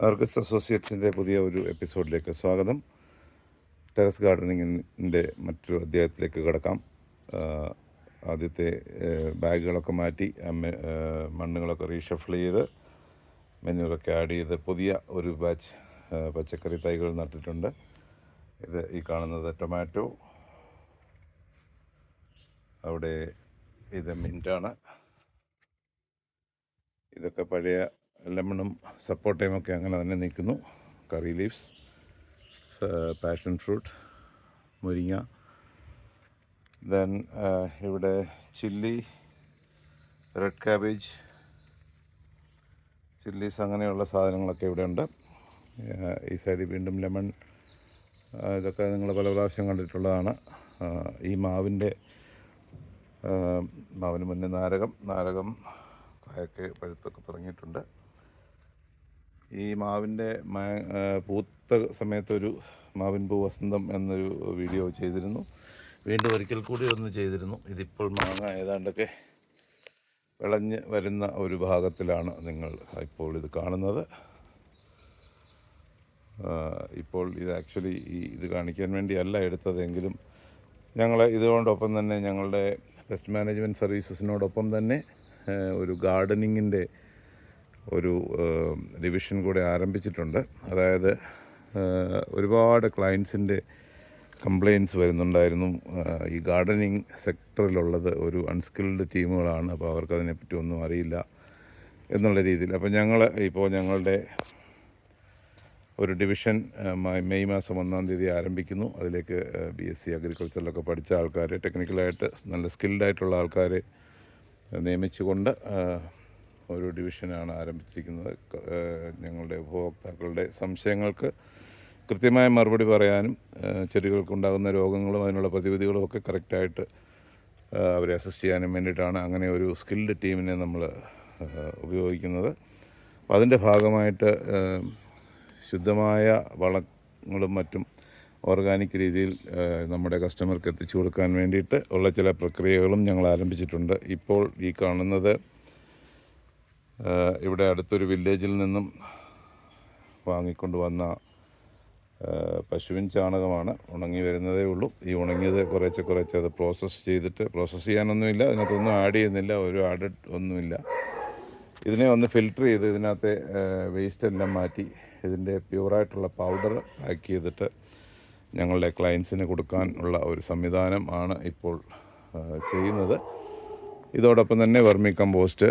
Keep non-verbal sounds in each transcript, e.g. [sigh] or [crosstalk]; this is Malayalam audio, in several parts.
ആർക്കിസ്റ്റ് അസോസിയേറ്റ്സിന്റെ പുതിയ ഒരു എപ്പിസോഡിലേക്ക് സ്വാഗതം. ടെറസ് ഗാർഡനിങ്ങിന്റെ മറ്റൊരു അധ്യായത്തിലേക്ക് കിടക്കാം. ആദ്യത്തെ ബാഗുകളൊക്കെ മാറ്റി മണ്ണുകളൊക്കെ റീഷഫിൾ ചെയ്ത് മെനുകളൊക്കെ ആഡ് ചെയ്ത് പുതിയ ഒരു ബാച്ച് പച്ചക്കറി തൈകൾ നട്ടിട്ടുണ്ട്. ഇത് ഈ കാണുന്നത് ടൊമാറ്റോ. അവിടെ ഇത് മിന്റാണ് ഇതൊക്കെ പഴയ ലെമണും സപ്പോട്ടയും ഒക്കെ അങ്ങനെ തന്നെ നിൽക്കുന്നു. കറി ലീവ്സ് പാഷൻ ഫ്രൂട്ട് മുരിങ്ങ. ദെൻ ഇവിടെ ചില്ലി റെഡ് ക്യാബേജ് ചില്ലീസ് അങ്ങനെയുള്ള സാധനങ്ങളൊക്കെ ഇവിടെ ഉണ്ട്. ഈ സൈഡിൽ വീണ്ടും ലെമൺ ഇതൊക്കെ നിങ്ങൾ പല പ്രാവശ്യം കണ്ടിട്ടുള്ളതാണ്. ഈ മാവിന്റെ മാവിന് മുന്നേ നാരകം നാരകം കായൊക്കെ പഴുത്തൊക്കെ തുടങ്ങിയിട്ടുണ്ട്. ഈ മാവിന്റെ പൂത്ത സമയത്തൊരു മാവിൻ പൂ വസന്തം എന്നൊരു വീഡിയോ ചെയ്തിരുന്നു. വീണ്ടും ഒരിക്കൽ കൂടി ഒന്ന് ചെയ്തിരുന്നു. ഇതിപ്പോൾ മാങ്ങ ഏതാണ്ടൊക്കെ വിളഞ്ഞ് വരുന്ന ഒരു ഭാഗത്തിലാണ് നിങ്ങൾ ഇപ്പോൾ ഇത് കാണുന്നത്. ഇപ്പോൾ ഇത് ആക്ച്വലി ഈ ഇത് കാണിക്കാൻ വേണ്ടിയല്ല എടുത്തതെങ്കിലും ഞങ്ങൾ ഇതുകൊണ്ടൊപ്പം തന്നെ ഞങ്ങളുടെ പെസ്റ്റ് മാനേജ്മെന്റ് സർവീസസിനോടൊപ്പം തന്നെ ഒരു ഗാർഡനിങ്ങിന്റെ ഒരു ഡിവിഷൻ കൂടെ ആരംഭിച്ചിട്ടുണ്ട്. അതായത് ഒരുപാട് ക്ലയൻസിന്റെ കംപ്ലയിൻസ് വരുന്നുണ്ടായിരുന്നു. ഈ ഗാർഡനിങ് സെക്ടറിലുള്ളത് ഒരു അൺസ്കിൽഡ് ടീമുകളാണ് അപ്പോൾ അവർക്ക് അതിനെപ്പറ്റി ഒന്നും അറിയില്ല എന്നുള്ള രീതിയിൽ. അപ്പോൾ ഞങ്ങൾ ഇപ്പോൾ ഞങ്ങളുടെ ഒരു ഡിവിഷൻ മെയ് മാസം ഒന്നാം തീയതി ആരംഭിക്കുന്നു. അതിലേക്ക് ബി എസ് സി അഗ്രികൾച്ചറിലൊക്കെ പഠിച്ച ആൾക്കാർ ടെക്നിക്കലായിട്ട് നല്ല സ്കിൽഡായിട്ടുള്ള ആൾക്കാരെ നിയമിച്ചുകൊണ്ട് ഒരു ഡിവിഷനാണ് ആരംഭിച്ചിരിക്കുന്നത്. ഞങ്ങളുടെ ഉപഭോക്താക്കളുടെ സംശയങ്ങൾക്ക് കൃത്യമായ മറുപടി പറയാനും ചെടികൾക്കുണ്ടാകുന്ന രോഗങ്ങളും അതിനുള്ള പ്രതിവിധികളും ഒക്കെ കറക്റ്റായിട്ട് അവരെ അസിസ്റ്റ് ചെയ്യാനും വേണ്ടിയിട്ടാണ് അങ്ങനെ ഒരു സ്കിൽഡ് ടീമിനെ നമ്മൾ ഉപയോഗിക്കുന്നത്. അപ്പോൾ അതിന്റെ ഭാഗമായിട്ട് ശുദ്ധമായ വളങ്ങളും മറ്റും ഓർഗാനിക് രീതിയിൽ നമ്മുടെ കസ്റ്റമർക്ക് എത്തിച്ചു കൊടുക്കാൻ വേണ്ടിയിട്ട് ഉള്ള ചില പ്രക്രിയകളും ഞങ്ങൾ ആരംഭിച്ചിട്ടുണ്ട്. ഇപ്പോൾ ഈ കാണുന്നത് ഇവിടെ അടുത്തൊരു വില്ലേജിൽ നിന്നും വാങ്ങിക്കൊണ്ട് വന്ന പശുവിൻ ചാണകമാണ് ഉണങ്ങി വരുന്നതേ ഉള്ളൂ. ഈ ഉണങ്ങിയത് കുറേശ്ശെ കുറേശ്ശെ അത് പ്രോസസ്സ് ചെയ്തിട്ട് പ്രോസസ്സ് ചെയ്യാനൊന്നുമില്ല അതിനകത്തൊന്നും ആഡ് ചെയ്യുന്നില്ല ഒരു ആഡ് ഒന്നുമില്ല. ഇതിനെ ഒന്ന് ഫിൽട്ടർ ചെയ്ത് ഇതിനകത്തെ വേസ്റ്റ് എല്ലാം മാറ്റി ഇതിന്റെ പ്യൂറായിട്ടുള്ള പൗഡർ പാക്ക് ചെയ്തിട്ട് ഞങ്ങളുടെ ക്ലയൻസിന് കൊടുക്കാൻ ഉള്ള ഒരു സംവിധാനം ആണ് ഇപ്പോൾ ചെയ്യുന്നത്. ഇതോടൊപ്പം തന്നെ വെർമി കമ്പോസ്റ്റ്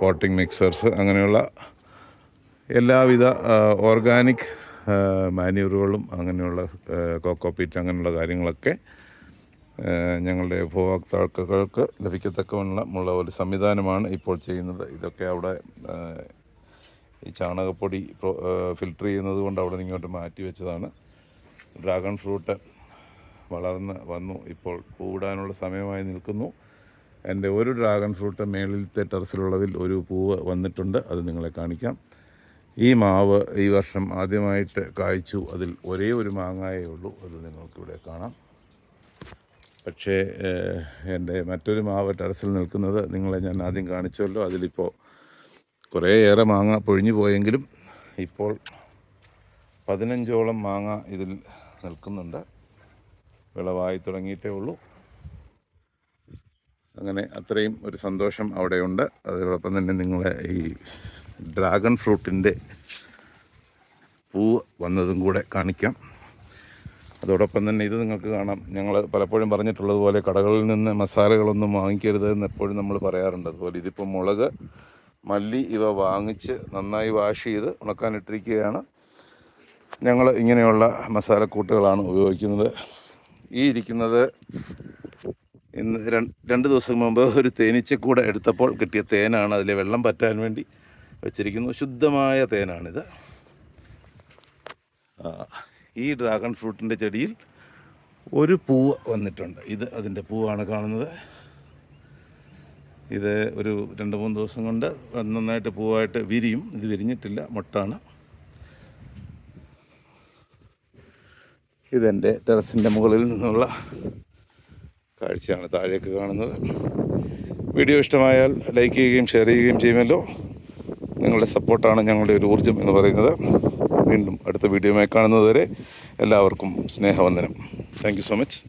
പോട്ടിംഗ് മിക്സേഴ്സ് അങ്ങനെയുള്ള എല്ലാവിധ ഓർഗാനിക് മാന്യൂറുകളും അങ്ങനെയുള്ള കോക്കോപ്പീറ്റ് അങ്ങനെയുള്ള കാര്യങ്ങളൊക്കെ ഞങ്ങളുടെ ഉപഭോക്താക്കൾക്ക് ലഭിക്കത്തക്കവണ്ണമുള്ള ഒരു സംവിധാനമാണ് ഇപ്പോൾ ചെയ്യുന്നത്. ഇതൊക്കെ അവിടെ ഈ ചാണകപ്പൊടി ഫിൽട്ടർ ചെയ്യുന്നത് കൊണ്ട് അവിടെ നിന്ന് ഇങ്ങോട്ട് മാറ്റി വെച്ചതാണ്. ഡ്രാഗൺ ഫ്രൂട്ട് വളർന്ന് വന്നു. ഇപ്പോൾ പൂവിടാനുള്ള സമയമായി നിൽക്കുന്നു. എന്റെ ഒരു ഡ്രാഗൺ ഫ്രൂട്ട് മേളിലത്തെ ടെറസിലുള്ളതിൽ ഒരു പൂവ് വന്നിട്ടുണ്ട്. അത് നിങ്ങളെ കാണിക്കാം. ഈ മാവ് ഈ വർഷം ആദ്യമായിട്ട് കായ്ച്ചു. അതിൽ ഒരേ ഒരു മാങ്ങായേ ഉള്ളൂ. അത് നിങ്ങൾക്കിവിടെ കാണാം. പക്ഷേ എന്റെ മറ്റൊരു മാവ് ടെറസിൽ നിൽക്കുന്നത് നിങ്ങളെ ഞാൻ ആദ്യം കാണിച്ചല്ലോ. അതിലിപ്പോൾ കുറേയേറെ മാങ്ങ പൊഴിഞ്ഞു പോയെങ്കിലും ഇപ്പോൾ പതിനഞ്ചോളം മാങ്ങ ഇതിൽ നിൽക്കുന്നുണ്ട്. വിളവായി തുടങ്ങിയിട്ടേ ഉള്ളൂ. അങ്ങനെ അത്രയും ഒരു സന്തോഷം അവിടെയുണ്ട്. അതോടൊപ്പം തന്നെ നിങ്ങളെ ഈ ഡ്രാഗൺ ഫ്രൂട്ടിന്റെ പൂവ് വന്നതും കൂടെ കാണിക്കാം. അതോടൊപ്പം തന്നെ ഇത് നിങ്ങൾക്ക് കാണാം. ഞങ്ങൾ പലപ്പോഴും പറഞ്ഞിട്ടുള്ളതുപോലെ കടകളിൽ നിന്ന് മസാലകളൊന്നും വാങ്ങിക്കരുത് എന്ന് എപ്പോഴും നമ്മൾ പറയാറുണ്ട്. അതുപോലെ ഇതിപ്പോൾ മുളക് മല്ലി ഇവ വാങ്ങിച്ച് നന്നായി വാഷ് ചെയ്ത് ഉണക്കാനിട്ടിരിക്കുകയാണ്. ഞങ്ങൾ ഇങ്ങനെയുള്ള മസാലക്കൂട്ടുകളാണ് ഉപയോഗിക്കുന്നത്. ഈ ഇരിക്കുന്നത് ഇന്ന് രണ്ട് ദിവസം മുമ്പ് [laughs] ഒരു തേനീച്ചക്കൂടെ എടുത്തപ്പോൾ കിട്ടിയ തേനാണ് അതിലെ വെള്ളം പറ്റാൻ വേണ്ടി വെച്ചിരിക്കുന്നു. ശുദ്ധമായ തേനാണിത്. ഈ ഡ്രാഗൺ ഫ്രൂട്ടിന്റെ ചെടിയിൽ ഒരു പൂവ് വന്നിട്ടുണ്ട്. ഇത് അതിന്റെ പൂവാണ് കാണുന്നത്. ഇത് ഒരു രണ്ട് മൂന്ന് ദിവസം കൊണ്ട് നന്നായിട്ട് പൂവായിട്ട് വിരിയും. ഇത് വിരിഞ്ഞിട്ടില്ല മൊട്ടാണ്. ഇതെന്റെ ടെറസിന്റെ മുകളിൽ നിന്നുള്ള കാഴ്ചയാണ് താഴേക്ക് കാണുന്നത്. വീഡിയോ ഇഷ്ടമായാൽ ലൈക്ക് ചെയ്യുകയും ഷെയർ ചെയ്യുകയും ചെയ്യുമല്ലോ. നിങ്ങളുടെ സപ്പോർട്ടാണ് ഞങ്ങളുടെ ഒരു ഊർജം എന്ന് പറയുന്നത്. വീണ്ടും അടുത്ത വീഡിയോയുമായി കാണുന്നതുവരെ എല്ലാവർക്കും സ്നേഹവന്ദനം. Thank so much